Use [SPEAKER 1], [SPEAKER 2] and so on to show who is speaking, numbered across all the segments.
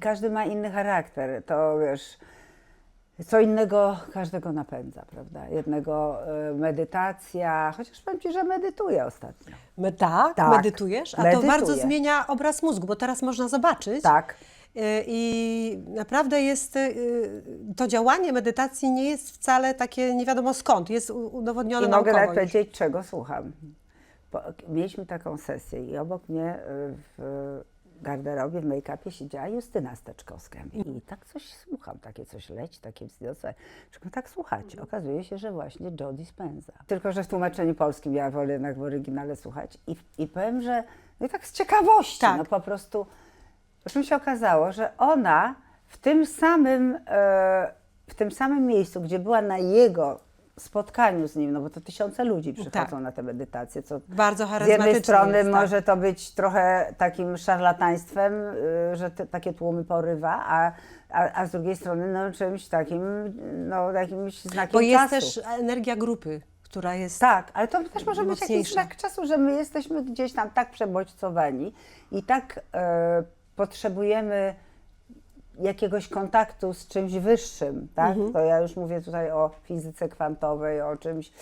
[SPEAKER 1] Każdy ma inny charakter, to wiesz, co innego każdego napędza, prawda? Jednego y, medytacja, chociaż powiem Ci, że medytuję ostatnio.
[SPEAKER 2] My, tak,
[SPEAKER 1] Tak,
[SPEAKER 2] medytujesz? A
[SPEAKER 1] medytuję.
[SPEAKER 2] to bardzo zmienia obraz mózgu, bo teraz można zobaczyć.
[SPEAKER 1] Tak.
[SPEAKER 2] Y, I naprawdę jest, y, to działanie medytacji nie jest wcale takie nie wiadomo skąd, jest u- udowodnione
[SPEAKER 1] I mogę
[SPEAKER 2] naukowo
[SPEAKER 1] nawet
[SPEAKER 2] już.
[SPEAKER 1] powiedzieć, czego słucham. Mieliśmy taką sesję i obok mnie y, w garderobie, w make-upie siedziała Justyna Steczkowska. I tak coś słucham, takie coś leci, takie wzniosłe. Czego tak słuchać? Okazuje się, że właśnie Joe Dispenza. Tylko, że w tłumaczeniu polskim ja wolę jednak w oryginale słuchać. I, i powiem, że no i tak z ciekawości,
[SPEAKER 2] Tak.
[SPEAKER 1] no po prostu czym się okazało, że ona w tym samym, e, w tym samym miejscu, gdzie była na jego spotkaniu z nim, no bo to tysiące ludzi przychodzą
[SPEAKER 2] Tak.
[SPEAKER 1] na te medytacje, co
[SPEAKER 2] Bardzo
[SPEAKER 1] z jednej strony
[SPEAKER 2] jest, tak.
[SPEAKER 1] może to być trochę takim szarlataństwem, y, że te, takie tłumy porywa, a, a, a z drugiej strony no, czymś takim, no jakimś znakiem
[SPEAKER 2] Bo jest
[SPEAKER 1] czasu.
[SPEAKER 2] też energia grupy, która jest...
[SPEAKER 1] Tak, ale to też może być jakiś
[SPEAKER 2] Mocniejsza.
[SPEAKER 1] znak czasu, że my jesteśmy gdzieś tam tak przebodźcowani i tak e, potrzebujemy jakiegoś kontaktu z czymś wyższym, tak?
[SPEAKER 2] Mhm.
[SPEAKER 1] To ja już mówię tutaj o fizyce kwantowej, o czymś,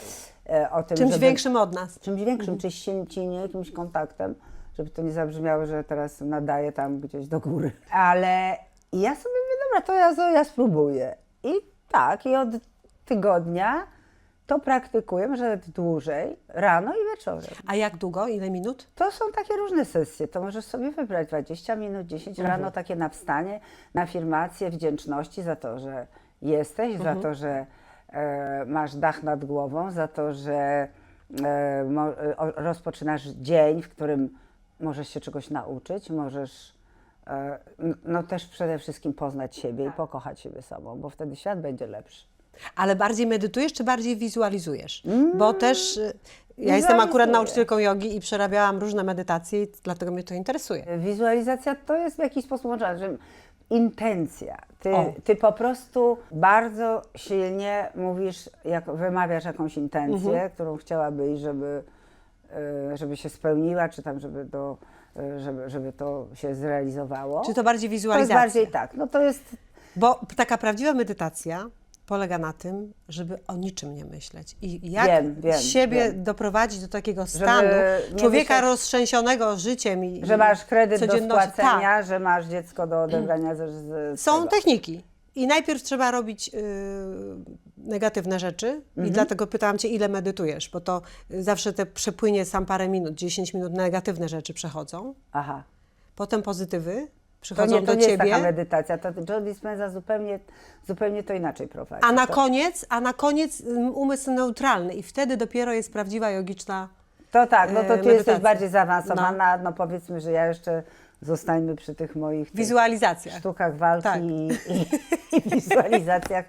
[SPEAKER 1] e, o tym,
[SPEAKER 2] Czymś
[SPEAKER 1] żeby-
[SPEAKER 2] większym od nas.
[SPEAKER 1] czymś większym, czyś silnie, jakimś kontaktem, żeby to nie zabrzmiało, że teraz nadaję tam gdzieś do góry. Ale ja sobie mówię, dobra, to ja, to ja spróbuję. I tak, i od tygodnia to praktykuję, może nawet dłużej, rano i wieczorem.
[SPEAKER 2] A jak długo? Ile minut?
[SPEAKER 1] To są takie różne sesje, to możesz sobie wybrać 20 minut, 10 rano, takie na wstanie, na afirmację wdzięczności za to, że jesteś, za to, że e, masz dach nad głową, za to, że e, mo, e, rozpoczynasz dzień, w którym możesz się czegoś nauczyć, możesz e, no też przede wszystkim poznać siebie i pokochać siebie sobą, bo wtedy świat będzie lepszy.
[SPEAKER 2] Ale bardziej medytujesz, czy bardziej wizualizujesz? Bo też y, ja jestem akurat nauczycielką jogi i przerabiałam różne medytacje, dlatego mnie to interesuje.
[SPEAKER 1] Wizualizacja to jest w jakiś sposób że intencja. Ty,
[SPEAKER 2] O.
[SPEAKER 1] ty po prostu bardzo silnie mówisz, jak wymawiasz jakąś intencję,
[SPEAKER 2] Mhm.
[SPEAKER 1] którą chciałabyś, żeby, e, żeby się spełniła, czy tam, żeby, do, e, żeby, żeby to się zrealizowało.
[SPEAKER 2] Czy to bardziej
[SPEAKER 1] to jest
[SPEAKER 2] wizualizacja?
[SPEAKER 1] bardziej tak. No to jest
[SPEAKER 2] Bo taka prawdziwa medytacja polega na tym, żeby o niczym nie myśleć. I jak
[SPEAKER 1] Wiem, wiem,
[SPEAKER 2] siebie
[SPEAKER 1] wiem.
[SPEAKER 2] doprowadzić do takiego stanu
[SPEAKER 1] nie
[SPEAKER 2] człowieka
[SPEAKER 1] myśleć-
[SPEAKER 2] roztrzęsionego życiem i
[SPEAKER 1] że masz kredyt do spłacenia, że masz dziecko do odebrania z, z, z
[SPEAKER 2] Są
[SPEAKER 1] tego.
[SPEAKER 2] techniki. I najpierw trzeba robić y, negatywne rzeczy.
[SPEAKER 1] Mhm.
[SPEAKER 2] I dlatego pytałam Cię, ile medytujesz, bo to y, zawsze te przepłynie sam parę minut, 10 minut negatywne rzeczy przechodzą.
[SPEAKER 1] Aha.
[SPEAKER 2] Potem pozytywy
[SPEAKER 1] To
[SPEAKER 2] przychodzą
[SPEAKER 1] nie, to
[SPEAKER 2] do
[SPEAKER 1] nie jest
[SPEAKER 2] Ciebie.
[SPEAKER 1] taka medytacja. To Joe Dispenza zupełnie, zupełnie to inaczej prowadzi.
[SPEAKER 2] A na
[SPEAKER 1] to,
[SPEAKER 2] koniec, a na koniec ym, umysł neutralny i wtedy dopiero jest prawdziwa jogiczna.
[SPEAKER 1] To tak, no to
[SPEAKER 2] e,
[SPEAKER 1] jesteś
[SPEAKER 2] medytacja.
[SPEAKER 1] bardziej zaawansowana, no. powiedzmy, że ja jeszcze zostańmy przy tych moich tych
[SPEAKER 2] Wizualizacja.
[SPEAKER 1] sztukach walki
[SPEAKER 2] Tak.
[SPEAKER 1] i, i, i wizualizacjach.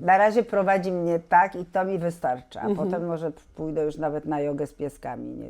[SPEAKER 1] Na razie prowadzi mnie tak i to mi wystarcza, a
[SPEAKER 2] Mhm.
[SPEAKER 1] potem może pójdę już nawet na jogę z pieskami, nie.